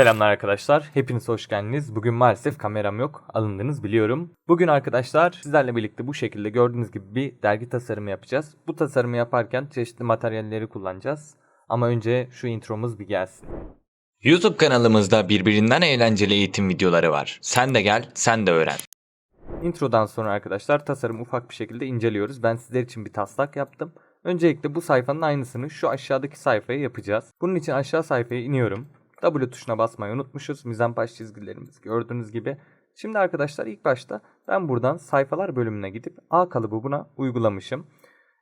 Selamlar arkadaşlar. Hepiniz hoş geldiniz. Bugün maalesef kameram yok. Alındınız biliyorum. Bugün arkadaşlar sizlerle birlikte bu şekilde gördüğünüz gibi bir dergi tasarımı yapacağız. Bu tasarımı yaparken çeşitli materyalleri kullanacağız. Ama önce şu intromuz bir gelsin. YouTube kanalımızda birbirinden eğlenceli eğitim videoları var. Sen de gel, sen de öğren. Introdan sonra arkadaşlar tasarımı ufak bir şekilde inceliyoruz. Ben sizler için bir taslak yaptım. Öncelikle bu sayfanın aynısını şu aşağıdaki sayfaya yapacağız. Bunun için aşağı sayfaya iniyorum. W tuşuna basmayı unutmuşuz. Mizenpaş çizgilerimiz gördüğünüz gibi. Şimdi arkadaşlar ilk başta ben buradan sayfalar bölümüne gidip A kalıbı buna uygulamışım.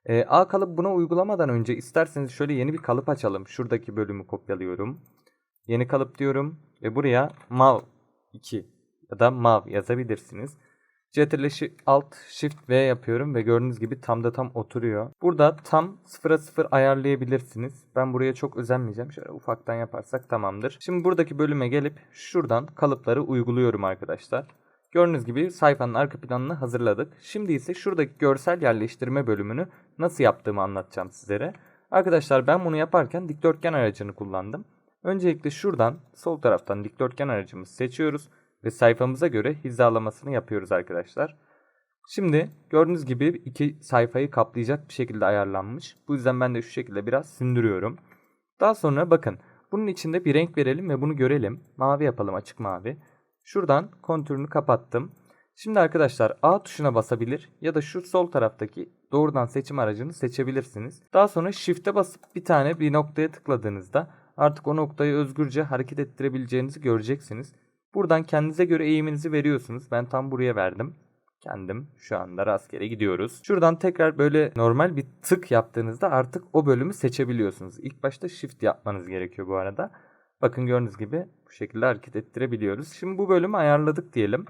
Ee, A kalıbı buna uygulamadan önce isterseniz şöyle yeni bir kalıp açalım. Şuradaki bölümü kopyalıyorum. Yeni kalıp diyorum ve buraya mav 2 ya da mav yazabilirsiniz. Ctrl Alt Shift V yapıyorum ve gördüğünüz gibi tam da tam oturuyor. Burada tam 0'a 0 ayarlayabilirsiniz. Ben buraya çok özenmeyeceğim. Şöyle ufaktan yaparsak tamamdır. Şimdi buradaki bölüme gelip şuradan kalıpları uyguluyorum arkadaşlar. Gördüğünüz gibi sayfanın arka planını hazırladık. Şimdi ise şuradaki görsel yerleştirme bölümünü nasıl yaptığımı anlatacağım sizlere. Arkadaşlar ben bunu yaparken dikdörtgen aracını kullandım. Öncelikle şuradan sol taraftan dikdörtgen aracımızı seçiyoruz ve sayfamıza göre hizalamasını yapıyoruz arkadaşlar. Şimdi gördüğünüz gibi iki sayfayı kaplayacak bir şekilde ayarlanmış. Bu yüzden ben de şu şekilde biraz sündürüyorum. Daha sonra bakın bunun içinde bir renk verelim ve bunu görelim. Mavi yapalım açık mavi. Şuradan kontürünü kapattım. Şimdi arkadaşlar A tuşuna basabilir ya da şu sol taraftaki doğrudan seçim aracını seçebilirsiniz. Daha sonra Shift'e basıp bir tane bir noktaya tıkladığınızda artık o noktayı özgürce hareket ettirebileceğinizi göreceksiniz. Buradan kendinize göre eğiminizi veriyorsunuz. Ben tam buraya verdim. Kendim şu anda rastgele gidiyoruz. Şuradan tekrar böyle normal bir tık yaptığınızda artık o bölümü seçebiliyorsunuz. İlk başta shift yapmanız gerekiyor bu arada. Bakın gördüğünüz gibi bu şekilde hareket ettirebiliyoruz. Şimdi bu bölümü ayarladık diyelim.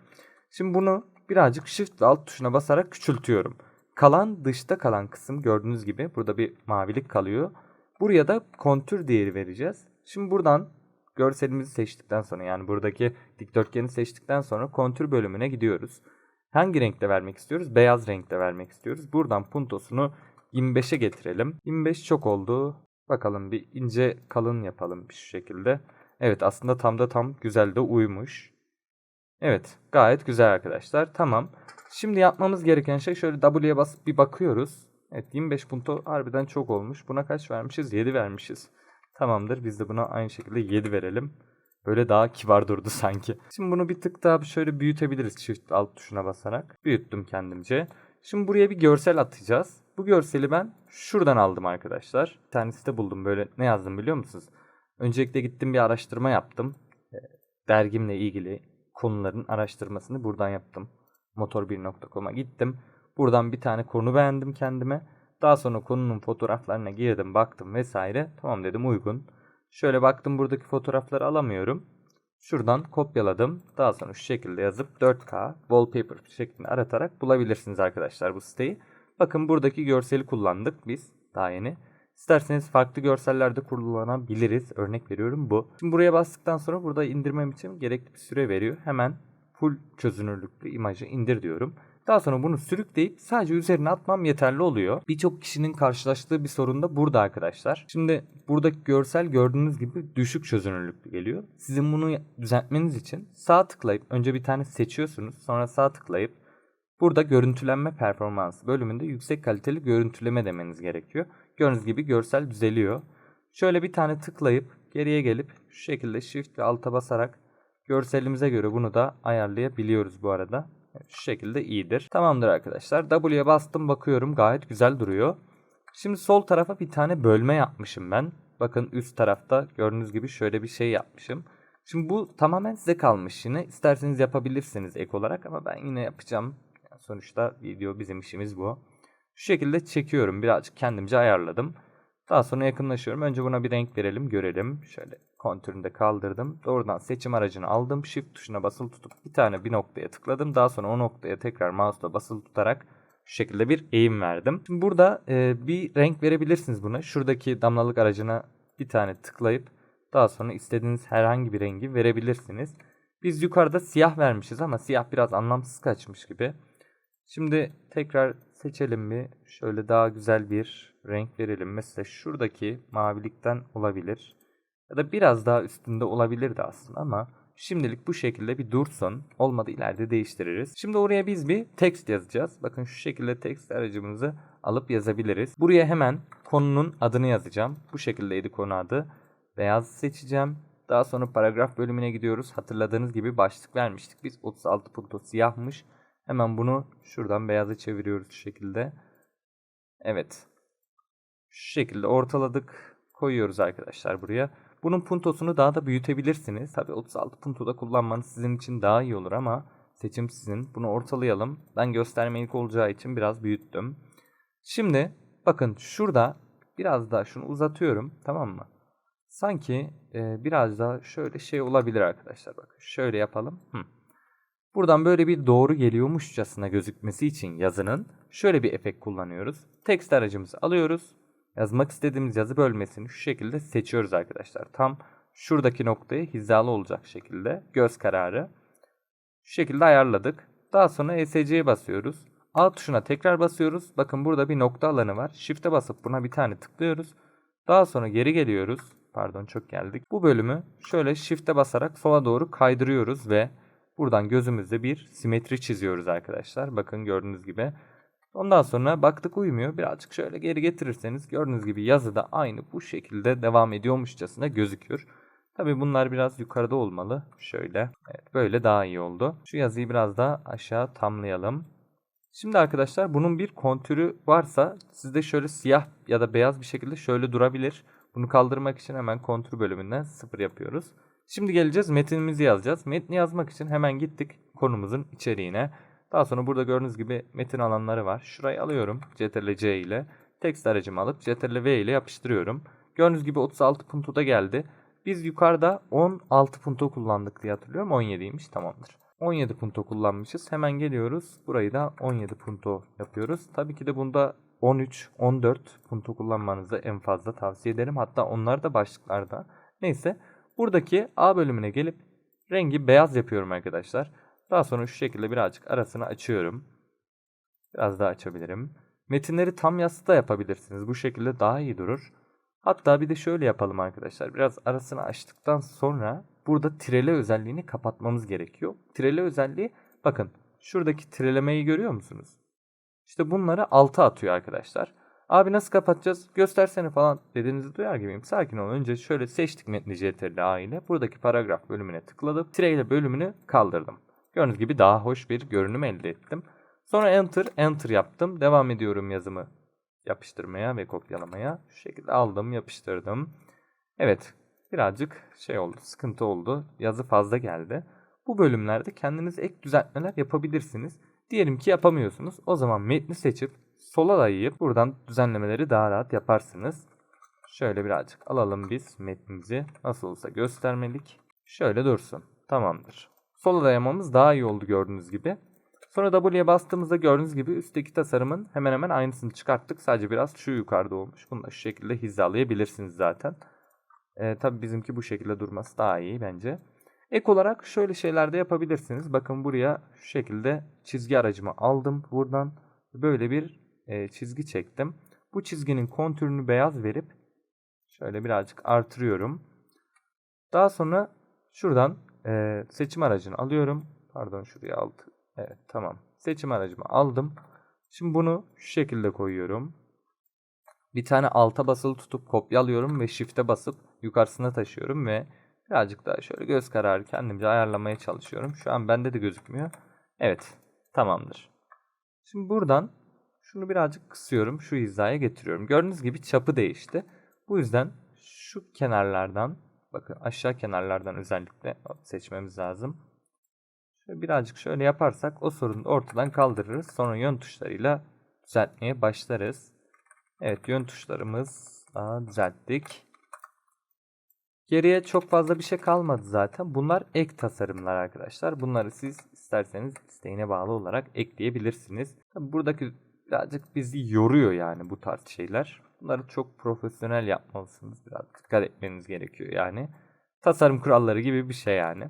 Şimdi bunu birazcık shift ve alt tuşuna basarak küçültüyorum. Kalan dışta kalan kısım gördüğünüz gibi burada bir mavilik kalıyor. Buraya da kontür değeri vereceğiz. Şimdi buradan görselimizi seçtikten sonra yani buradaki dikdörtgeni seçtikten sonra kontür bölümüne gidiyoruz. Hangi renkte vermek istiyoruz? Beyaz renkte vermek istiyoruz. Buradan puntosunu 25'e getirelim. 25 çok oldu. Bakalım bir ince kalın yapalım bir şu şekilde. Evet aslında tam da tam güzel de uymuş. Evet gayet güzel arkadaşlar. Tamam. Şimdi yapmamız gereken şey şöyle W'ye basıp bir bakıyoruz. Evet 25 punto harbiden çok olmuş. Buna kaç vermişiz? 7 vermişiz. Tamamdır. Biz de buna aynı şekilde 7 verelim. Böyle daha kibar durdu sanki. Şimdi bunu bir tık daha şöyle büyütebiliriz çift alt tuşuna basarak. Büyüttüm kendimce. Şimdi buraya bir görsel atacağız. Bu görseli ben şuradan aldım arkadaşlar. Bir tanesi de buldum böyle. Ne yazdım biliyor musunuz? Öncelikle gittim bir araştırma yaptım. Ee, Dergimle ilgili konuların araştırmasını buradan yaptım. Motor1.com'a gittim. Buradan bir tane konu beğendim kendime. Daha sonra konunun fotoğraflarına girdim, baktım vesaire. Tamam dedim uygun. Şöyle baktım buradaki fotoğrafları alamıyorum. Şuradan kopyaladım. Daha sonra şu şekilde yazıp 4K wallpaper şeklinde aratarak bulabilirsiniz arkadaşlar bu siteyi. Bakın buradaki görseli kullandık biz daha yeni. İsterseniz farklı görsellerde kullanabiliriz. Örnek veriyorum bu. Şimdi buraya bastıktan sonra burada indirmem için gerekli bir süre veriyor. Hemen full çözünürlüklü imajı indir diyorum. Daha sonra bunu sürükleyip sadece üzerine atmam yeterli oluyor. Birçok kişinin karşılaştığı bir sorun da burada arkadaşlar. Şimdi buradaki görsel gördüğünüz gibi düşük çözünürlüklü geliyor. Sizin bunu düzeltmeniz için sağ tıklayıp önce bir tane seçiyorsunuz. Sonra sağ tıklayıp burada görüntülenme performansı bölümünde yüksek kaliteli görüntüleme demeniz gerekiyor. Gördüğünüz gibi görsel düzeliyor. Şöyle bir tane tıklayıp geriye gelip şu şekilde shift ve alta basarak görselimize göre bunu da ayarlayabiliyoruz bu arada. Şu şekilde iyidir. Tamamdır arkadaşlar. W'ye bastım bakıyorum gayet güzel duruyor. Şimdi sol tarafa bir tane bölme yapmışım ben. Bakın üst tarafta gördüğünüz gibi şöyle bir şey yapmışım. Şimdi bu tamamen size kalmış yine. İsterseniz yapabilirsiniz ek olarak ama ben yine yapacağım. Sonuçta video bizim işimiz bu. Şu şekilde çekiyorum. Birazcık kendimce ayarladım. Daha sonra yakınlaşıyorum. Önce buna bir renk verelim, görelim. Şöyle kontürünü de kaldırdım. Doğrudan seçim aracını aldım. Shift tuşuna basılı tutup bir tane bir noktaya tıkladım. Daha sonra o noktaya tekrar mouse'la basılı tutarak şu şekilde bir eğim verdim. Şimdi burada e, bir renk verebilirsiniz buna. Şuradaki damlalık aracına bir tane tıklayıp daha sonra istediğiniz herhangi bir rengi verebilirsiniz. Biz yukarıda siyah vermişiz ama siyah biraz anlamsız kaçmış gibi. Şimdi tekrar seçelim bir. Şöyle daha güzel bir renk verelim. Mesela şuradaki mavilikten olabilir. Ya da biraz daha üstünde olabilirdi aslında ama şimdilik bu şekilde bir dursun. Olmadı ileride değiştiririz. Şimdi oraya biz bir text yazacağız. Bakın şu şekilde text aracımızı alıp yazabiliriz. Buraya hemen konunun adını yazacağım. Bu şekildeydi konu adı. Beyaz seçeceğim. Daha sonra paragraf bölümüne gidiyoruz. Hatırladığınız gibi başlık vermiştik. Biz 36 punto siyahmış. Hemen bunu şuradan beyaza çeviriyoruz şu şekilde. Evet. Şu şekilde ortaladık. Koyuyoruz arkadaşlar buraya. Bunun puntosunu daha da büyütebilirsiniz. Tabi 36 puntoda kullanmanız sizin için daha iyi olur ama seçim sizin. Bunu ortalayalım. Ben göstermelik olacağı için biraz büyüttüm. Şimdi bakın şurada biraz daha şunu uzatıyorum tamam mı? Sanki e, biraz daha şöyle şey olabilir arkadaşlar. Bakın şöyle yapalım. Hı. Buradan böyle bir doğru geliyormuşçasına gözükmesi için yazının şöyle bir efekt kullanıyoruz. Text aracımızı alıyoruz. Yazmak istediğimiz yazı bölmesini şu şekilde seçiyoruz arkadaşlar. Tam şuradaki noktaya hizalı olacak şekilde göz kararı. Şu şekilde ayarladık. Daha sonra ESC'ye basıyoruz. Alt tuşuna tekrar basıyoruz. Bakın burada bir nokta alanı var. Shift'e basıp buna bir tane tıklıyoruz. Daha sonra geri geliyoruz. Pardon çok geldik. Bu bölümü şöyle shift'e basarak sola doğru kaydırıyoruz ve buradan gözümüzde bir simetri çiziyoruz arkadaşlar. Bakın gördüğünüz gibi. Ondan sonra baktık uymuyor. Birazcık şöyle geri getirirseniz gördüğünüz gibi yazı da aynı bu şekilde devam ediyormuşçasına gözüküyor. Tabi bunlar biraz yukarıda olmalı. Şöyle. Evet, böyle daha iyi oldu. Şu yazıyı biraz daha aşağı tamlayalım. Şimdi arkadaşlar bunun bir kontürü varsa sizde şöyle siyah ya da beyaz bir şekilde şöyle durabilir. Bunu kaldırmak için hemen kontür bölümünden sıfır yapıyoruz. Şimdi geleceğiz metinimizi yazacağız. Metni yazmak için hemen gittik konumuzun içeriğine. Daha sonra burada gördüğünüz gibi metin alanları var. Şurayı alıyorum CTRL-C ile. Text aracımı alıp CTRL-V ile yapıştırıyorum. Gördüğünüz gibi 36 puntoda geldi. Biz yukarıda 16 punto kullandık diye hatırlıyorum. 17'ymiş tamamdır. 17 punto kullanmışız. Hemen geliyoruz. Burayı da 17 punto yapıyoruz. Tabii ki de bunda 13, 14 punto kullanmanızı en fazla tavsiye ederim. Hatta onlar da başlıklarda. Neyse buradaki A bölümüne gelip rengi beyaz yapıyorum arkadaşlar. Daha sonra şu şekilde birazcık arasını açıyorum. Biraz daha açabilirim. Metinleri tam yazısı da yapabilirsiniz. Bu şekilde daha iyi durur. Hatta bir de şöyle yapalım arkadaşlar. Biraz arasını açtıktan sonra burada tirele özelliğini kapatmamız gerekiyor. Tirele özelliği bakın şuradaki tirelemeyi görüyor musunuz? İşte bunları alta atıyor arkadaşlar. Abi nasıl kapatacağız? Göstersene falan dediğinizi duyar gibiyim. Sakin olun. Önce şöyle seçtik metni CTRL A ile. Buradaki paragraf bölümüne tıkladım. Tireyle bölümünü kaldırdım. Gördüğünüz gibi daha hoş bir görünüm elde ettim. Sonra enter, enter yaptım. Devam ediyorum yazımı yapıştırmaya ve kopyalamaya. Şu şekilde aldım, yapıştırdım. Evet, birazcık şey oldu, sıkıntı oldu. Yazı fazla geldi. Bu bölümlerde kendiniz ek düzeltmeler yapabilirsiniz. Diyelim ki yapamıyorsunuz. O zaman metni seçip sola dayayıp buradan düzenlemeleri daha rahat yaparsınız. Şöyle birazcık alalım biz metnimizi. Nasıl olsa göstermelik. Şöyle dursun. Tamamdır. Sola dayamamız daha iyi oldu gördüğünüz gibi. Sonra W'ye bastığımızda gördüğünüz gibi üstteki tasarımın hemen hemen aynısını çıkarttık. Sadece biraz şu yukarıda olmuş. Bunu da şu şekilde hizalayabilirsiniz zaten. Ee, tabii bizimki bu şekilde durması daha iyi bence. Ek olarak şöyle şeyler de yapabilirsiniz. Bakın buraya şu şekilde çizgi aracımı aldım. Buradan böyle bir e, çizgi çektim. Bu çizginin kontürünü beyaz verip şöyle birazcık artırıyorum. Daha sonra şuradan e, seçim aracını alıyorum. Pardon şuraya altı. Evet tamam. Seçim aracımı aldım. Şimdi bunu şu şekilde koyuyorum. Bir tane alta basılı tutup kopyalıyorum ve shift'e basıp yukarısına taşıyorum ve birazcık daha şöyle göz kararı kendimce ayarlamaya çalışıyorum. Şu an bende de gözükmüyor. Evet tamamdır. Şimdi buradan şunu birazcık kısıyorum. Şu hizaya getiriyorum. Gördüğünüz gibi çapı değişti. Bu yüzden şu kenarlardan bakın aşağı kenarlardan özellikle seçmemiz lazım. Şöyle birazcık şöyle yaparsak o sorunu da ortadan kaldırırız. Sonra yön tuşlarıyla düzeltmeye başlarız. Evet yön tuşlarımız daha düzelttik. Geriye çok fazla bir şey kalmadı zaten. Bunlar ek tasarımlar arkadaşlar. Bunları siz isterseniz isteğine bağlı olarak ekleyebilirsiniz. Tabii buradaki birazcık bizi yoruyor yani bu tarz şeyler. Bunları çok profesyonel yapmalısınız. Biraz dikkat etmeniz gerekiyor yani. Tasarım kuralları gibi bir şey yani.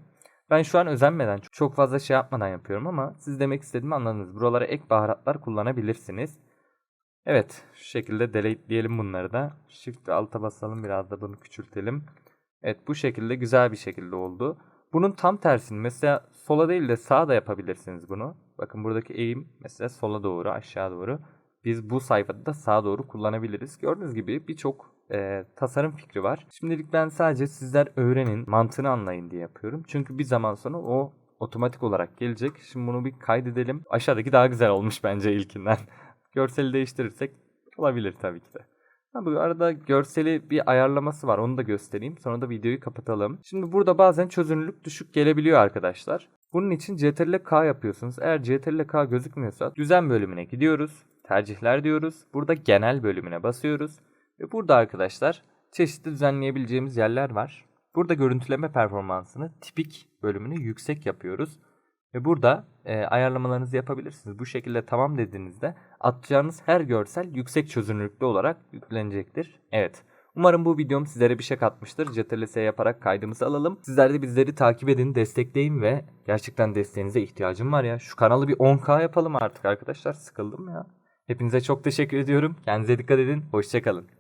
Ben şu an özenmeden çok fazla şey yapmadan yapıyorum ama siz demek istediğimi anladınız. Buralara ek baharatlar kullanabilirsiniz. Evet şu şekilde delete diyelim bunları da. Shift alta basalım biraz da bunu küçültelim. Evet bu şekilde güzel bir şekilde oldu. Bunun tam tersini mesela sola değil de sağa da yapabilirsiniz bunu. Bakın buradaki eğim mesela sola doğru aşağı doğru. Biz bu sayfada da sağa doğru kullanabiliriz. Gördüğünüz gibi birçok e, tasarım fikri var. Şimdilik ben sadece sizler öğrenin, mantığını anlayın diye yapıyorum. Çünkü bir zaman sonra o otomatik olarak gelecek. Şimdi bunu bir kaydedelim. Aşağıdaki daha güzel olmuş bence ilkinden. Görseli değiştirirsek olabilir tabii ki de. Ha, bu arada görseli bir ayarlaması var. Onu da göstereyim. Sonra da videoyu kapatalım. Şimdi burada bazen çözünürlük düşük gelebiliyor arkadaşlar. Bunun için CTRL K yapıyorsunuz. Eğer CTRL K gözükmüyorsa düzen bölümüne gidiyoruz. Tercihler diyoruz. Burada genel bölümüne basıyoruz. Ve burada arkadaşlar çeşitli düzenleyebileceğimiz yerler var. Burada görüntüleme performansını tipik bölümünü yüksek yapıyoruz. Ve burada e, ayarlamalarınızı yapabilirsiniz. Bu şekilde tamam dediğinizde atacağınız her görsel yüksek çözünürlüklü olarak yüklenecektir. Evet. Umarım bu videom sizlere bir şey katmıştır. CTRL-S yaparak kaydımızı alalım. Sizler de bizleri takip edin, destekleyin ve gerçekten desteğinize ihtiyacım var ya. Şu kanalı bir 10k yapalım artık arkadaşlar. Sıkıldım ya. Hepinize çok teşekkür ediyorum. Kendinize dikkat edin. Hoşçakalın.